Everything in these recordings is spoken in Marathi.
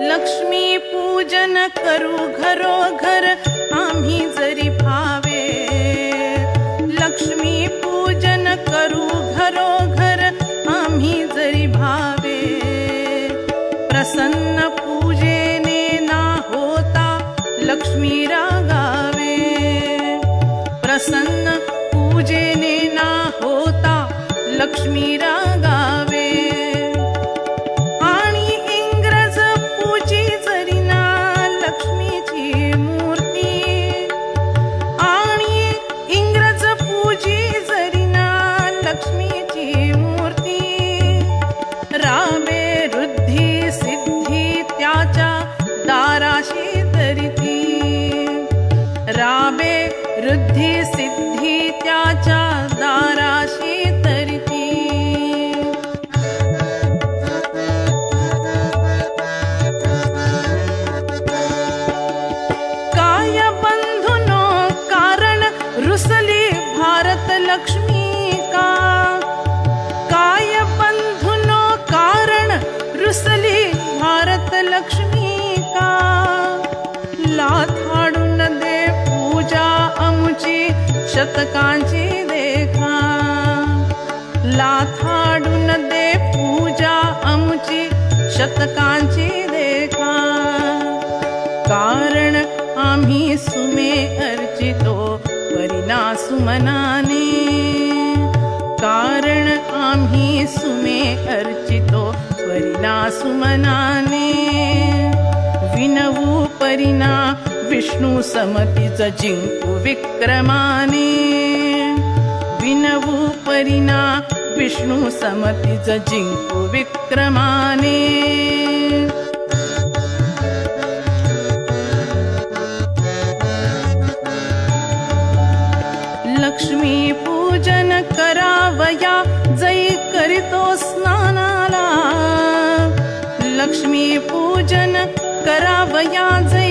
लक्ष्मी पूजन करू घरोघर आम्ही जरी भावे लक्ष्मी पूजन करू घरो घर आम्ही जरी भावे. प्रसन्न पूजेने ना होता लक्ष्मी रागावे. प्रसन्न पूजेने ना होता लक्ष्मी रागावे. लक्ष्मी का लाथाडून दे पूजा अमुची शतकांची देखा. लाथाडून दे पूजा आमची शतकांची देखा. कारण आम्ही सुमे अर्चितो परिना सुमनाने कारण आम्ही सुमे अर्चितो परिणा सुमनाने. विनवू परिना विष्णू समतीच जिंकू विक्रमाने. विनवू परिना विष्णू समतीच जिंकू विक्रमाने. लक्ष्मी पूजन करावया जै करितोस्ना. पूजन करावया जै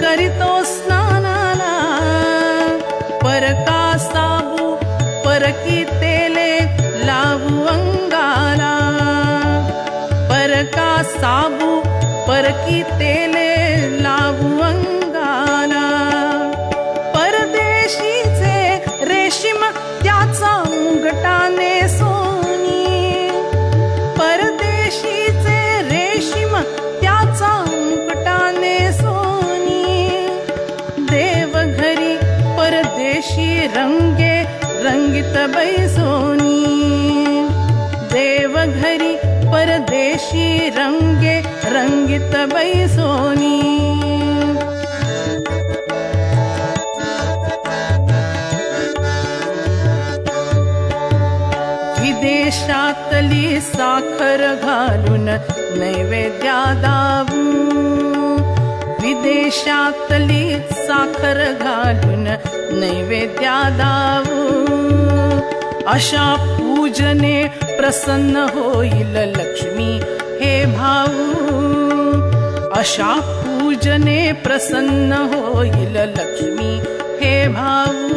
करितो स्नानाला. परका साबू परकी तेले लावू अंगाला. परका साबू परकी तेले परदेशी रंगे रंगित बैसोनी। देव घरी परदेशी रंगे रंगित बैसोनी। विदेशातली साखर घालून नैवेद्या दावू विदेशातली साखर घालून नैवेद्या दावू अशा पूजने प्रसन्न होईल लक्ष्मी हे भाऊ। अशा पूजने प्रसन्न होईल लक्ष्मी हे भाऊ।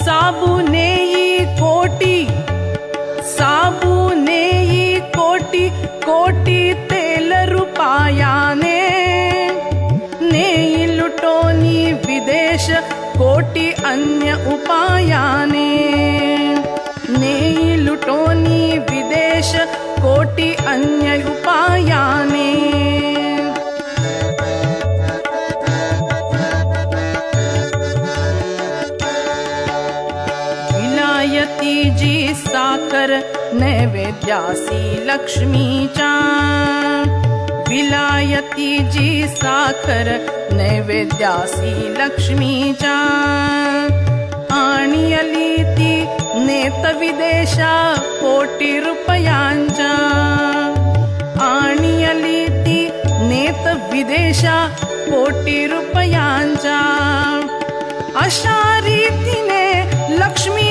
साबुने अन्य उपायाने। ने लुटोनि विदेश कोटि अन्य उपायाने। जी साकर नैवेद्यासी लक्ष्मी चा विलायति जी साकर नैवेद्यासी लक्ष्मी चा अली ती नेत विदेशा कोटी रुपयांच्या आणि अली ती नेत विदेशा कोटी रुपयांच्या अशा रीतीने लक्ष्मी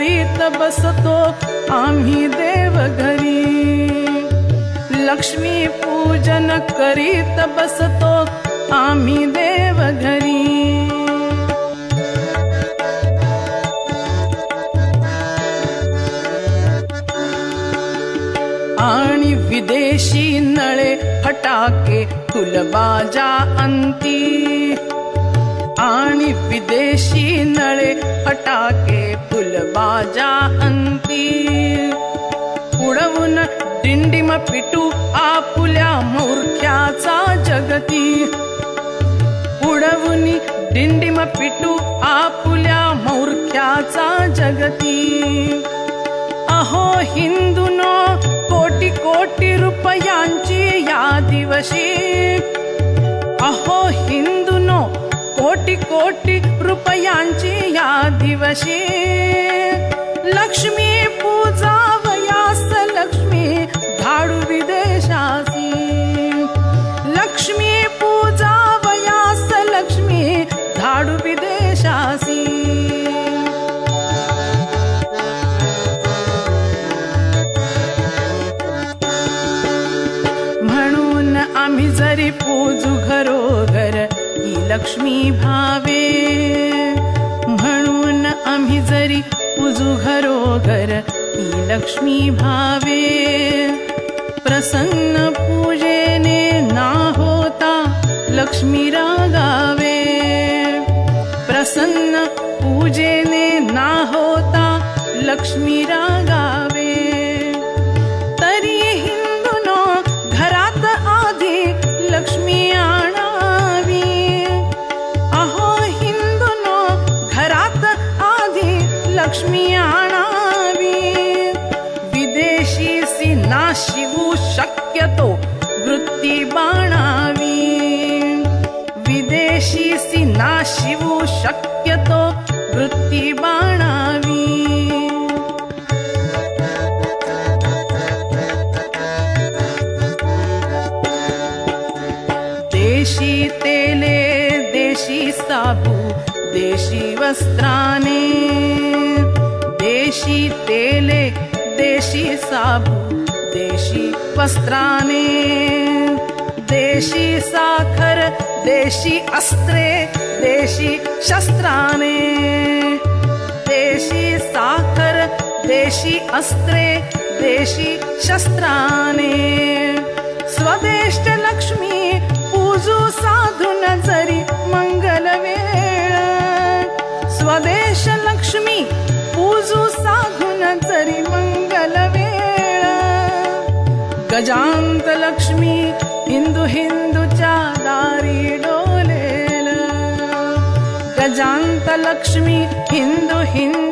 करीत बसतो आम्ही देव घरी. लक्ष्मी पूजन करीत बसतो आम्ही देव घरी. आणि विदेशी नळे फटाके फुलबाजा अंती आणि विदेशी नळे फटाके बाजा अंती. उडवून दिंडीम पिटू आपुल्या मूर्ख्याचा जगती. उडवून डिंडिम पिटू आपुल्या मूर्ख्याचा जगती. अहो हिंदूनो कोटी कोटी रुपयांची या दिवशी. अहो हिंदू कोटी कोटी रुपयांची या दिवशी. लक्ष्मी पूजा वयास लक्ष्मी धाडू विदेशासी लक्ष्मी पूजा वयास लक्ष्मी धाडू विदेशासी म्हणून आम्ही जरी पूजू घरो लक्ष्मी भावे म्हणून आम्ही जरी उजू घरोघर ही लक्ष्मी भावे. प्रसन्न पूजेने ना होता लक्ष्मी रागावे. प्रसन्न पूजेने ना होता लक्ष्मी विदेशीसी ना शिवू शक्यतो वृत्ती देशी तेले देशी साबू देशी वस्त्राने देशी तेले देशी साबू देशी वस्त्राने देशी साखर देशी अस्त्रे देशी शस्त्राने. देशी साखर देशी अस्त्रे देशी शस्त्राने. स्वदेश लक्ष्मी पूजू साधून जरी मंगल वेळ. स्वदेश लक्ष्मी पूजू साधून जरी मंगल वेळ. गजांत लक्ष्मी हिंदू हिंदूच्या दारी डोलेल गजांत लक्ष्मी हिंदू हिंदू